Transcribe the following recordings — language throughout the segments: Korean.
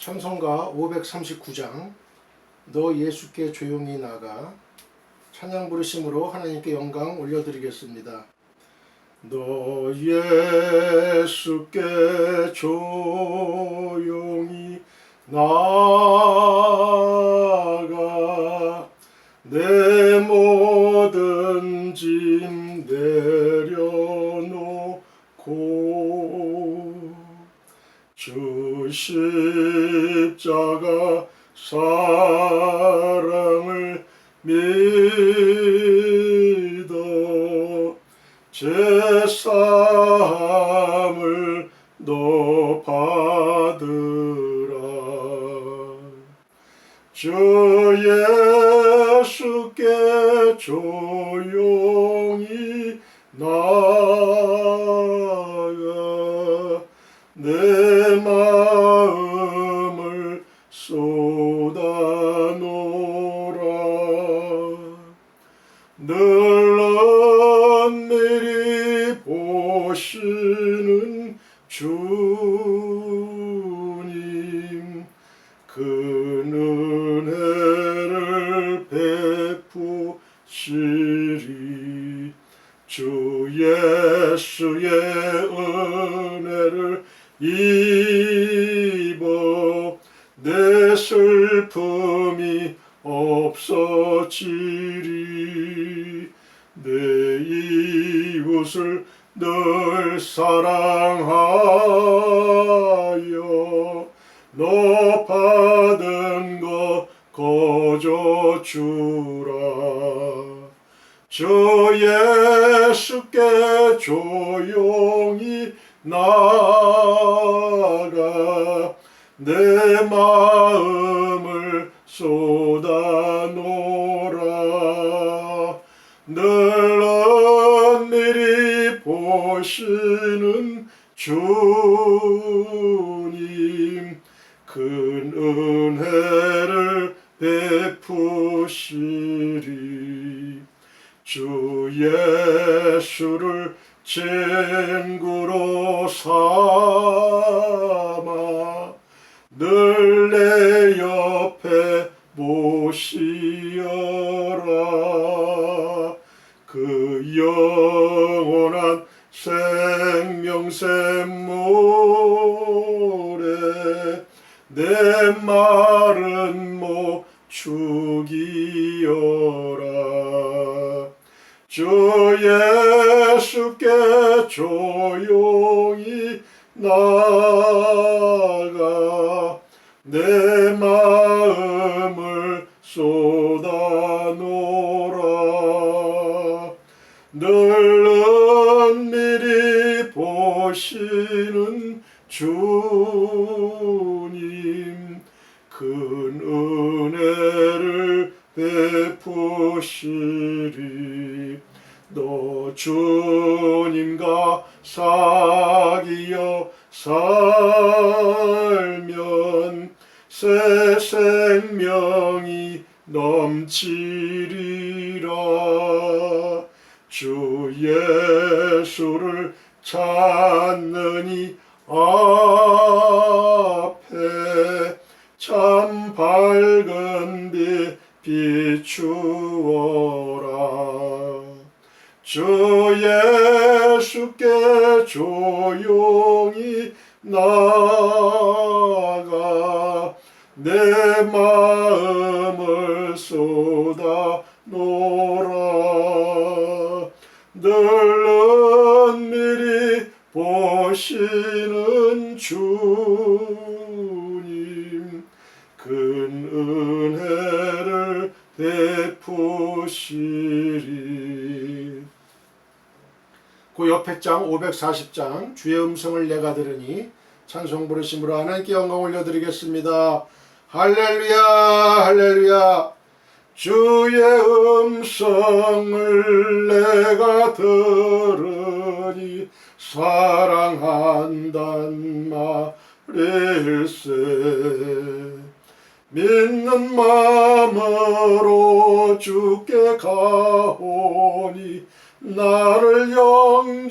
찬송가 539장 너 예수께 조용히 나가 찬양 부르심으로 하나님께 영광 올려드리겠습니다. 너 예수께 조용히 나가 내 모든 짐내려놓고 주 십자가 사랑을 믿어 제사함을 너 받으라. 주 예수께 조용히 나가 내 마음을 쏟아놓으라. 늘 은밀히 보시는 주님 그 은혜를 베푸시리. 주 예수의 은혜를 입어 내 슬픔이 없어지리. 내 이웃을 늘 사랑하여 너 받은 거 거저 주라. 주 예수께 조용히 나가 내 마음을 쏟아놓으라. 늘 은밀히 보시는 주님 큰 은혜를 베푸시리. 주 예수를 친구로 삼 나가 내 마음을 쏟아놓으라. 늘 은밀히 보시는 주님 큰 은혜를 베푸시리. 너 주님과 사귀어 살면 새 생명이 넘치리라. 주 예수를 찾느니 앞에 참 밝은 빛 비추어라. 주 예수 께 조용히 나가 내 마음을 쏟아 놓으라. 늘 은밀히 보시는 주님 큰 은혜를 베푸시리 그 옆에 장 540장 주의 음성을 내가 들으니 찬송 부르심으로 하나님께 영광 올려드리겠습니다. 할렐루야 할렐루야 주의 음성을 내가 들으니 사랑한단 말일세 믿는 마음으로 주께 가오니 나를 영접하소서.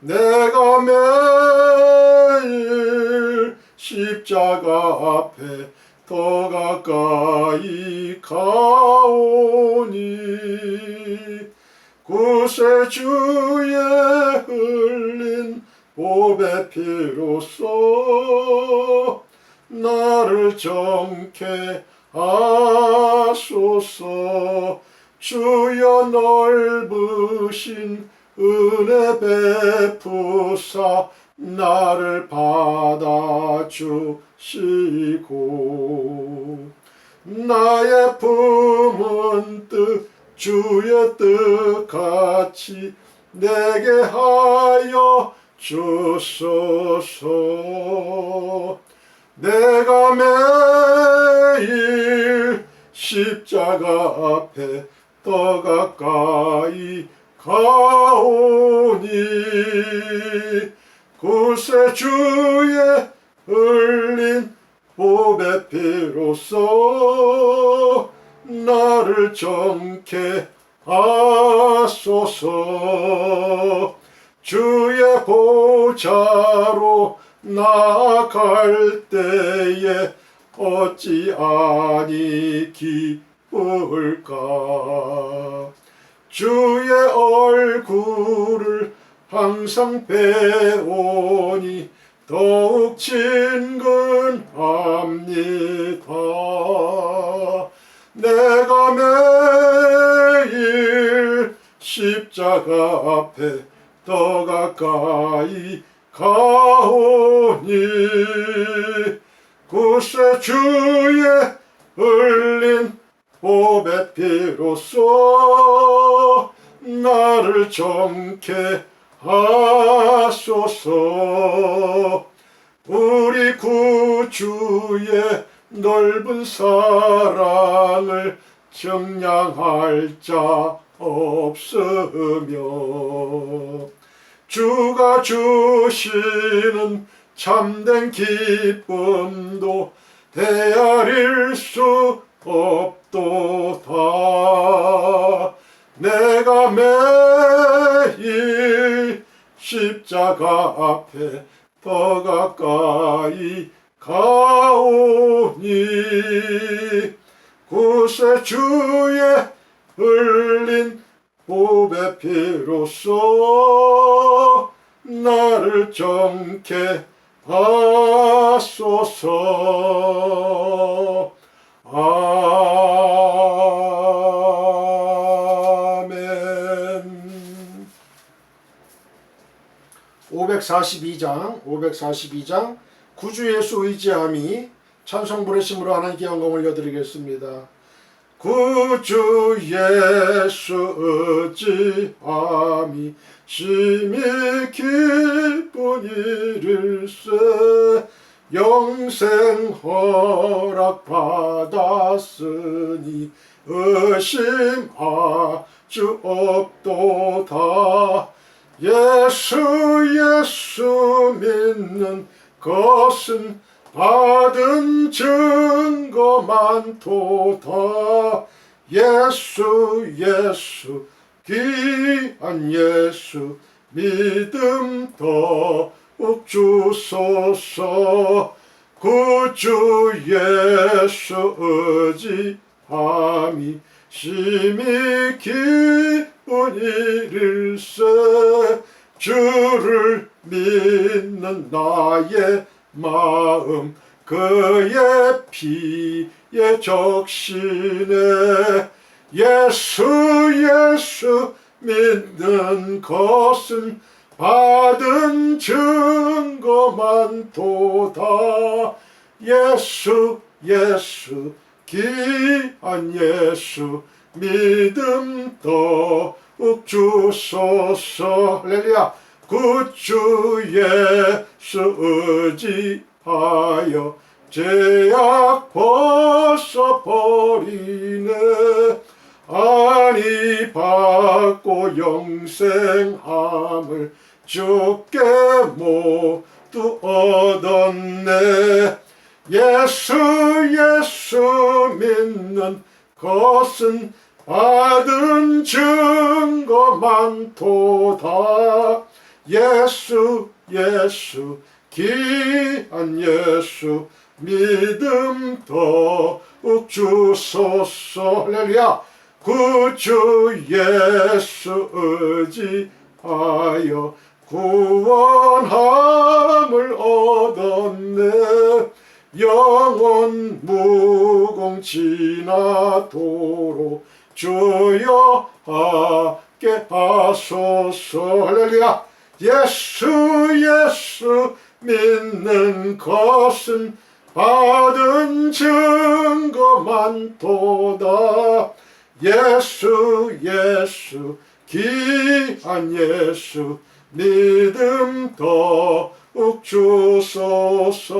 내가 십자가 앞에 더 가까이 가오니 구세주의 흘린 보배 피로써 나를 정케 하소서 주여 넓으신 은혜 베푸사 나를 받아주시고 나의 품은 뜻 주의 뜻같이 내게 하여 주소서 내가 매일 십자가 앞에 더 가까이 가오니 구세주의 흘린 보배 피로써 나를 정케 하소서. 주의 보좌로 나아갈 때에 어찌 아니 기쁠까 주의 얼굴을 항상 배우니 더욱 친근합니다. 내가 매일 십자가 앞에 더 가까이 가오니 구세 주의 흘린 보배 피로써 나를 정케 하소서. 우리 구주의 넓은 사랑을 정량할 자 없으며 주가 주시는 참된 기쁨도 헤아릴 수 없도다. 내가 매일 십자가 앞에 더 가까이 가오니 구세주의 흘린 보배 피로써 나를 정케 하소서 아멘 542장 542장 구주 예수 의지함이 찬송 부르심으로 하나님께 영광 올려드리겠습니다. 구주 예수 의지함이 심히 기쁜 일일세 영생 허락 받았으니 의심하주 없도다. 예수 예수 믿는 것은 받은 증거 많도다. 예수 예수 귀한 예수 믿음 더욱 주소서. 구주 예수 의지함이 심히 기쁜 일일세. 주를 믿는 나의 마음 그의 피에 적시네 예수 예수 믿는 것은 받은 증거 많도다. 예수 예수 귀한 예수 믿음 더욱 주소서. 할렐루야 구주 예수 의지하여 죄악 벗어버리네. 아니 받고 영생함을 주께 모두 얻었네. 예수 예수 믿는 것은 받은 증거 많도다 예수 예수 귀한 예수 믿음 더욱 주소서. 할렐루야. 구주 예수 의지하여 구원함을 얻었네. 영원 무공 지나도록 주여 함께 하소서. 할렐루야 예수 예수 믿는 것은 받은 증거 만 도다. 예수 예수 귀한 예수 믿음 더욱 주소서.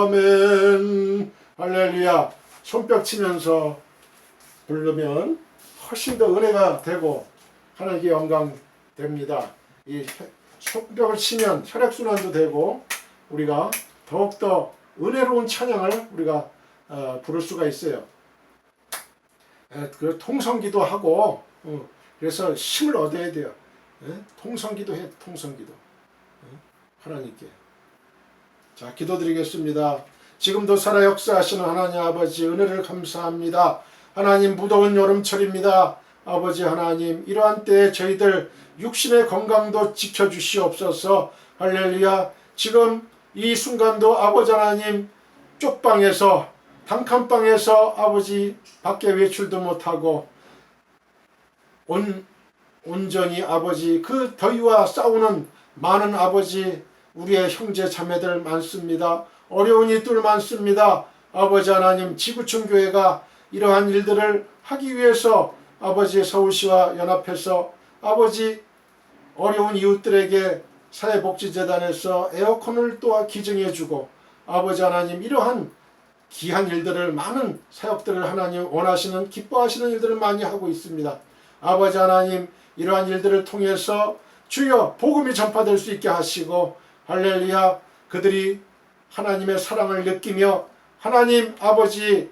아멘. 할렐루야. 손뼉 치면서 부르면 훨씬 더 은혜가 되고 하나님께 영광 됩니다. 이 손뼉을 치면 혈액순환도 되고 우리가 더욱더 은혜로운 찬양을 우리가 어, 부를 수가 있어요. 에, 그 통성기도 하고 어, 그래서 힘을 얻어야 돼요. 에? 통성기도 해 통성기도 에? 하나님께 자 기도드리겠습니다. 지금도 살아 역사하시는 하나님 아버지 은혜를 감사합니다. 하나님 무더운 여름철입니다. 아버지 하나님 이러한 때에 저희들 육신의 건강도 지켜주시옵소서 할렐루야 지금 이 순간도 아버지 하나님 쪽방에서 단칸방에서 아버지 밖에 외출도 못하고 온 온전히 아버지 그 더위와 싸우는 많은 아버지 우리의 형제 자매들 많습니다. 어려운 이들 많습니다. 아버지 하나님 지구촌 교회가 이러한 일들을 하기 위해서 아버지 서울시와 연합해서 아버지 어려운 이웃들에게 사회복지재단에서 에어컨을 또한 기증해주고 아버지 하나님 이러한 귀한 일들을 많은 사역들을 하나님 원하시는 기뻐하시는 일들을 많이 하고 있습니다. 아버지 하나님 이러한 일들을 통해서 주여 복음이 전파될 수 있게 하시고 할렐루야 그들이 하나님의 사랑을 느끼며 하나님 아버지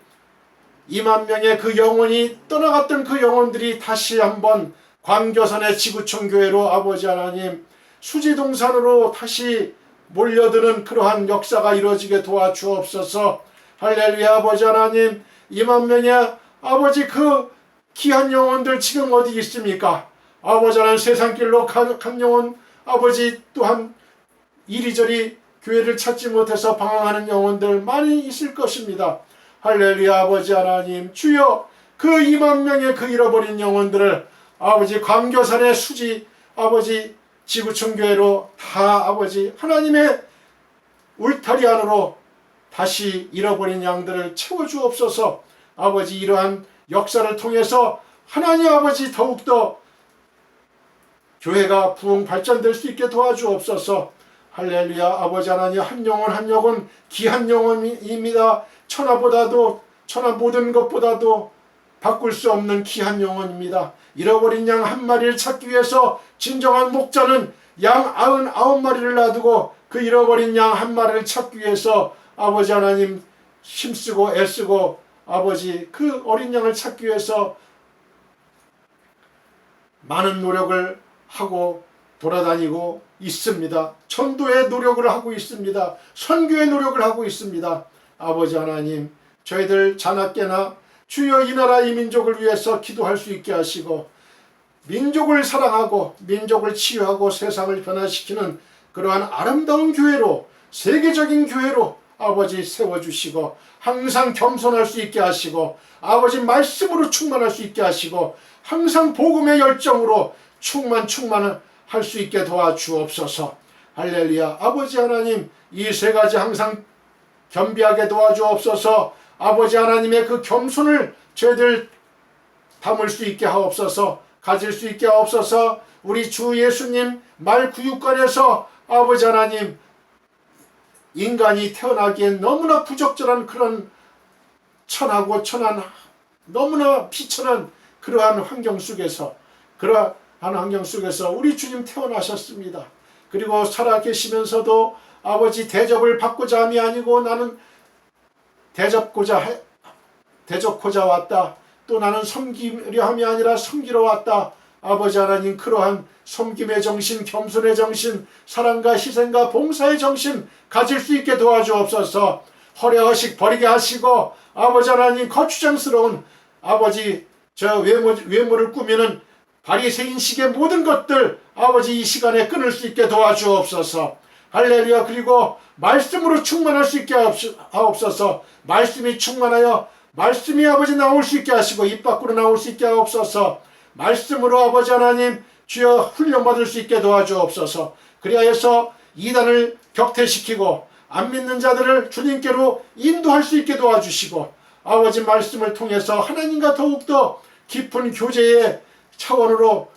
2만 명의 그 영혼이 떠나갔던 그 영혼들이 다시 한번 광교산의 지구촌 교회로 아버지 하나님 수지동산으로 다시 몰려드는 그러한 역사가 이루어지게 도와주옵소서 할렐루야 아버지 하나님 2만 명의 아버지 그 귀한 영혼들 지금 어디 있습니까? 아버지 하나님 세상길로 간 영혼 아버지 또한 이리저리 교회를 찾지 못해서 방황하는 영혼들 많이 있을 것입니다. 할렐루야 아버지 하나님. 주여 그 2만 명의 그 잃어버린 영혼들을 아버지 광교산의 수지 아버지 지구촌 교회로 다 아버지 하나님의 울타리 안으로 다시 잃어버린 양들을 채워주옵소서. 아버지 이러한 역사를 통해서 하나님 아버지 더욱더 교회가 부흥 발전될 수 있게 도와주옵소서. 할렐루야 아버지 하나님 한 영혼 한 영혼 귀한 영혼입니다 천하보다도 천하 모든 것보다도 바꿀 수 없는 귀한 영혼입니다 잃어버린 양 한 마리를 찾기 위해서 진정한 목자는 양 아흔 아홉 마리를 놔두고 그 잃어버린 양 한 마리를 찾기 위해서 아버지 하나님 힘쓰고 애쓰고 아버지 그 어린 양을 찾기 위해서 많은 노력을 하고 돌아다니고 있습니다. 전도의 노력을 하고 있습니다. 선교의 노력을 하고 있습니다. 아버지 하나님, 저희들 자나깨나 주여 이 나라 이 민족을 위해서 기도할 수 있게 하시고 민족을 사랑하고 민족을 치유하고 세상을 변화시키는 그러한 아름다운 교회로 세계적인 교회로 아버지 세워주시고 항상 겸손할 수 있게 하시고 아버지 말씀으로 충만할 수 있게 하시고 항상 복음의 열정으로 충만 충만할 수 있게 도와주옵소서. 할렐루야. 아버지 하나님 이 세 가지 항상 겸비하게 도와주옵소서. 아버지 하나님의 그 겸손을 저희들 담을 수 있게 하옵소서. 가질 수 있게 하옵소서. 우리 주 예수님 말 구육관에서 아버지 하나님 인간이 태어나기엔 너무나 부적절한 그런 천하고 천한 너무나 비천한 그러한 환경 속에서 그러한 환경 속에서 우리 주님 태어나셨습니다. 그리고 살아 계시면서도 아버지 대접을 받고자 함이 아니고 나는 대접고자 해, 대접고자 왔다. 또 나는 섬기려 함이 아니라 섬기러 왔다. 아버지 하나님 그러한 섬김의 정신, 겸손의 정신, 사랑과 희생과 봉사의 정신 가질 수 있게 도와주옵소서. 허례허식 버리게 하시고 아버지 하나님 거추장스러운 아버지 저 외모, 외모를 꾸미는 바리새인식의 모든 것들 아버지 이 시간에 끊을 수 있게 도와주옵소서. 할렐루야 그리고 말씀으로 충만할 수 있게 하옵소서. 말씀이 충만하여 말씀이 아버지 나올 수 있게 하시고 입 밖으로 나올 수 있게 하옵소서. 말씀으로 아버지 하나님 주여 훈련받을 수 있게 도와주옵소서. 그리하여서 이단을 격퇴시키고 안 믿는 자들을 주님께로 인도할 수 있게 도와주시고 아버지 말씀을 통해서 하나님과 더욱더 깊은 교제의 차원으로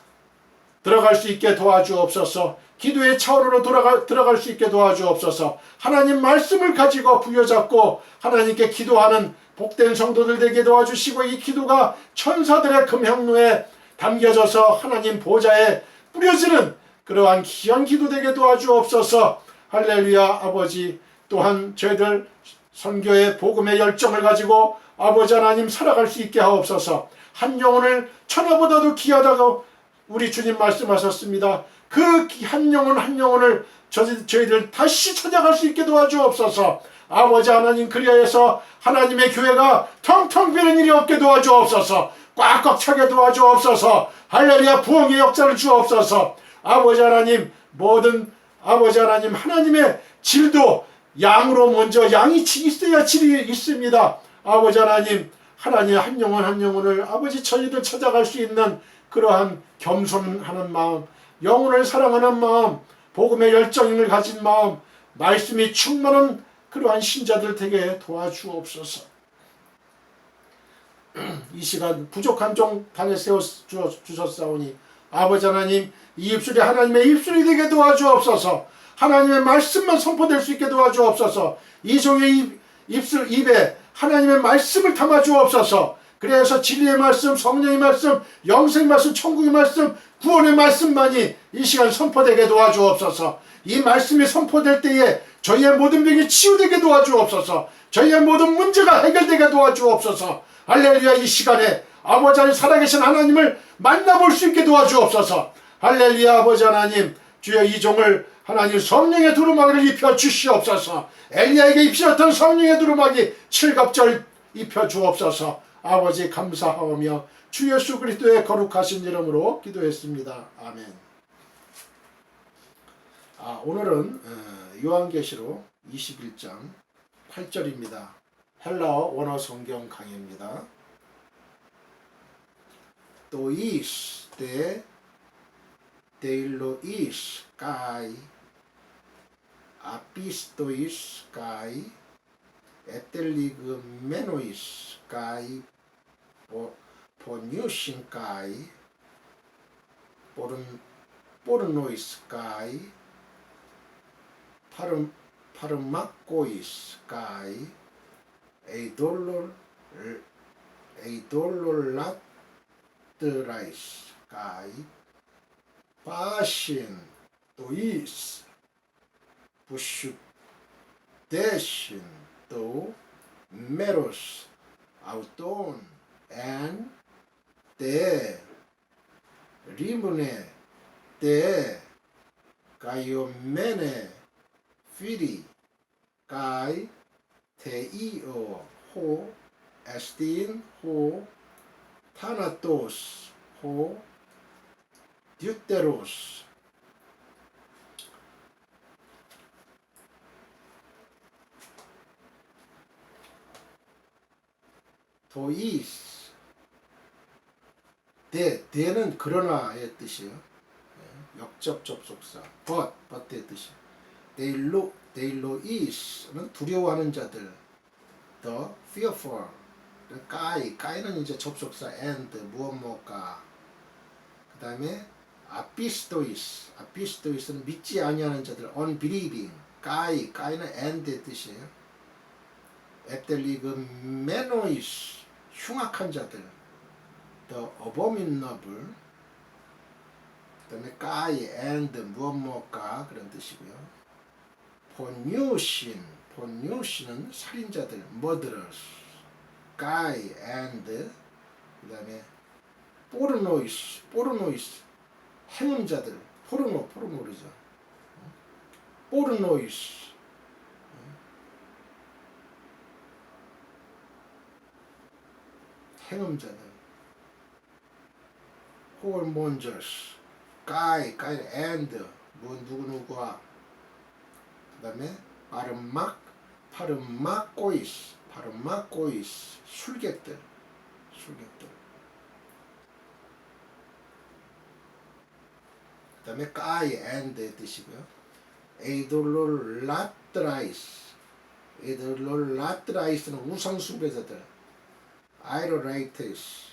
들어갈 수 있게 도와주옵소서. 기도의 차원으로 돌아가, 들어갈 수 있게 도와주옵소서. 하나님 말씀을 가지고 부여잡고 하나님께 기도하는 복된 성도들 되게 도와주시고 이 기도가 천사들의 금향로에 담겨져서 하나님 보좌에 뿌려지는 그러한 귀한 기도 되게 도와주옵소서. 할렐루야 아버지 또한 저희들 선교의 복음의 열정을 가지고 아버지 하나님 살아갈 수 있게 하옵소서. 한 영혼을 천하보다도 귀하다고 우리 주님 말씀하셨습니다. 그 한 영혼 한 영혼을 저희, 저희들 다시 찾아갈 수 있게 도와주옵소서. 아버지 하나님 그리하여서 하나님의 교회가 텅텅 비는 일이 없게 도와주옵소서. 꽉꽉 차게 도와주옵소서. 할렐루야 부흥의 역사를 주옵소서. 아버지 하나님 모든 아버지 하나님 하나님의 질도 양으로 먼저 양이 있어야 질이 있습니다. 아버지 하나님 하나님 한 영혼 한 영혼을 아버지 저희들 찾아갈 수 있는 그러한 겸손하는 마음 영혼을 사랑하는 마음 복음의 열정을 가진 마음 말씀이 충만한 그러한 신자들 되게 도와주옵소서. 이 시간 부족한 종 단에 세워 주셨사오니 아버지 하나님 이 입술이 하나님의 입술이 되게 도와주옵소서. 하나님의 말씀만 선포될 수 있게 도와주옵소서. 이 종의 입, 입술 입에 하나님의 말씀을 담아 주옵소서 그래서 진리의 말씀 성령의 말씀 영생의 말씀 천국의 말씀 구원의 말씀만이 이 시간 선포되게 도와주옵소서. 이 말씀이 선포될 때에 저희의 모든 병이 치유되게 도와주옵소서. 저희의 모든 문제가 해결되게 도와주옵소서. 할렐루야 이 시간에 아버지 하나님 살아계신 하나님을 만나볼 수 있게 도와주옵소서. 할렐루야 아버지 하나님. 주여 이 종을 하나님 성령의 두루마기를 입혀 주시옵소서. 엘리야에게 입히셨던 성령의 두루마기 칠갑절 입혀 주옵소서 아버지 감사하오며 주 예수 그리스도의 거룩하신 이름으로 기도했습니다. 아멘. 아, 오늘은 어, 요한계시록 21장 8절입니다. 헬라어 원어 성경 강의입니다. 또 is de 데일로 이스 까이 아피스토이스 까이 에텔리그 메노이스 까이 포른 포르노이스 까이 파름 파르마코이스 까이 에이돌롤 에이돌롤라트라이스 까이 파신 또이스 부슈 대신 또 메로스 아우톤 앤때 리무네 때 가이오메네 피리 까이 대 대는 그러나의 뜻이에요. 예, 역접 접속사 but but의 뜻이 데일로 데일로이스는 두려워하는 자들 the fearful 까이 까이는 이제 접속사 and 무엇 뭐까 그 다음에 아피스토이스 아피스토이스는 믿지 아니하는 자들 unbelieving 까이 까이는 and의 뜻이에요. 에텔리그 메노이스 흉악한 자들 the abominable 그 다음에 까이 and 무엇 뭐까 그런 뜻이고요 포뉴신 포뉴신은 살인자들 murderers guy and 그 다음에 포르노이스, 포르노이스, 행음자들, 포르노, 포르노 그러죠. 포르노이스. 행음자들. 호르몬저스, 가이, 가이, 앤드, 뭐 누구누구와 그 다음에 바르막, 파르마코이스, 파르마코이스, 술객들, 술객들. 그 다음에 까이 앤드의 뜻이고요. 에이돌롤라트라이스 에이돌롤라트라이스는 우상숭배자들 아이로라이테스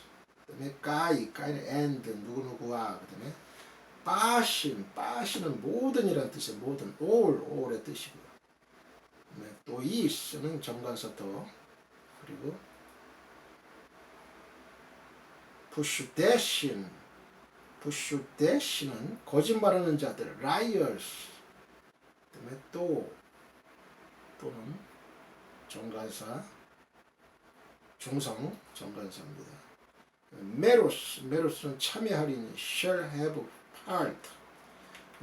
그 다음에 까이 까이는 앤드 누구누구와 그 다음에 빠신 빠신은 모든이라는 뜻이에요. 모든 all all의 뜻이고요. 네, 또 이스는 정관사터 그리고 푸슈대신 푸슈대신은 거짓말하는 자들 liars. 그다음에 또 또는 정관사 중성 정관사입니다. 메로스 메로스는 참여하리니 shall have part.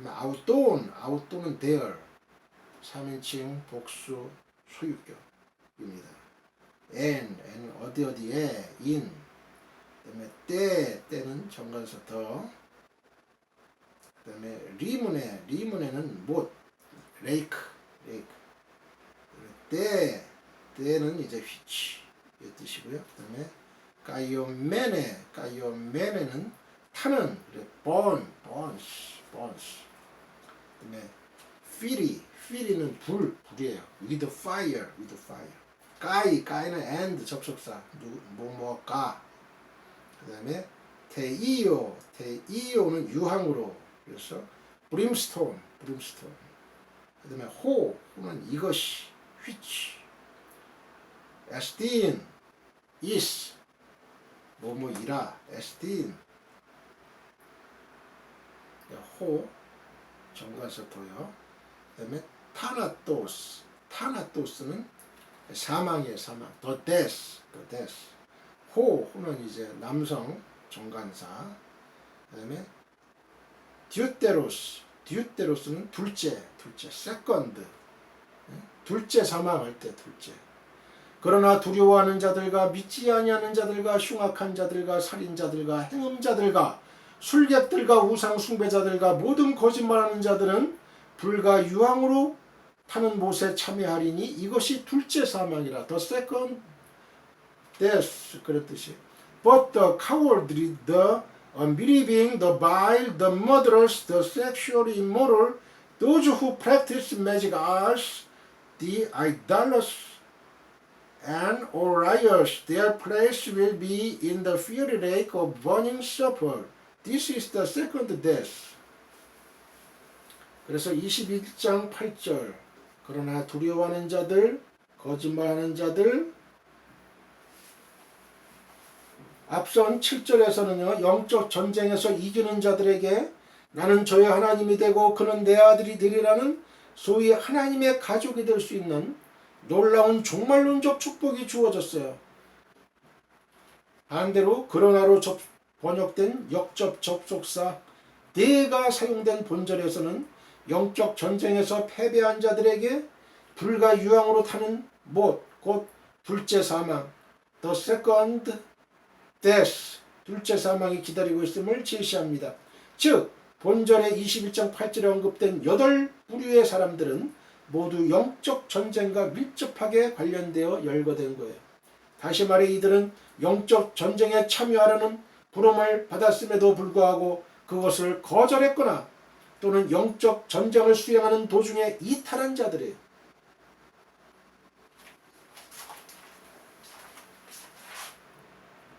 아웃돈 아웃돈은 there 3인칭 복수 소유격입니다. and and 어디 어디에 in 그다음에 때 때는 정관사 더 그다음에 리문에 리문에는 못 레이크 레이크 때 때는 이제 휘치 이 뜻이고요. 그다음에 까이오메네 까이오메네는 타는 번 번스 번스 그다음에 피리 피리는 불 불이에요. with fire with fire. 까이 까이는 and 접속사. 누 뭐뭐가. 그다음에 테이오 테이오는 유황으로. 그래서 브림스톤 브림스톤 그 다음에 호 호는 이것이 which. 에스틴 is 뭐뭐이라 에스틴. 호 정관사토요. 그 다음에 타나토스. 타나토스는 사망이에요 사망. 더 데스 더 데스. 호 호는 이제 남성 정관사. 그 다음에 듀테로스. 듀테로스는 둘째 둘째 세컨드. 둘째 사망할 때 둘째 그러나 두려워하는 자들과 믿지 아니하는 자들과 흉악한 자들과 살인자들과 행음자들과 술객들과 우상 숭배자들과 모든 거짓말하는 자들은 불과 유황으로 타는 못에 참여하리니 이것이 둘째 사망이라 the second death 그랬듯이 but the cowardly the unbelieving the vile the murderers the sexually immoral those who practice magic arts the idolaters and liars, their place will be in the fiery lake of burning sulfur. This is the second death. 그래서 21장 8절 그러나 두려워하는 자들, 거짓말하는 자들 앞선 7절에서는요 영적 전쟁에서 이기는 자들에게 나는 저의 하나님이 되고 그는 내 아들이 되리라는 소위 하나님의 가족이 될 수 있는 놀라운 종말론적 축복이 주어졌어요. 반대로 그러나로 접, 번역된 역접 접속사 대가 사용된 본절에서는 영적 전쟁에서 패배한 자들에게 불과 유황으로 타는 못, 곧 둘째 사망, the second death, 둘째 사망이 기다리고 있음을 제시합니다. 즉, 본절의 21장 8절에 언급된 여덟 부류의 사람들은 모두 영적 전쟁과 밀접하게 관련되어 열거된 거예요. 다시 말해 이들은 영적 전쟁에 참여하려는 부름을 받았음에도 불구하고 그것을 거절했거나 또는 영적 전쟁을 수행하는 도중에 이탈한 자들이에요.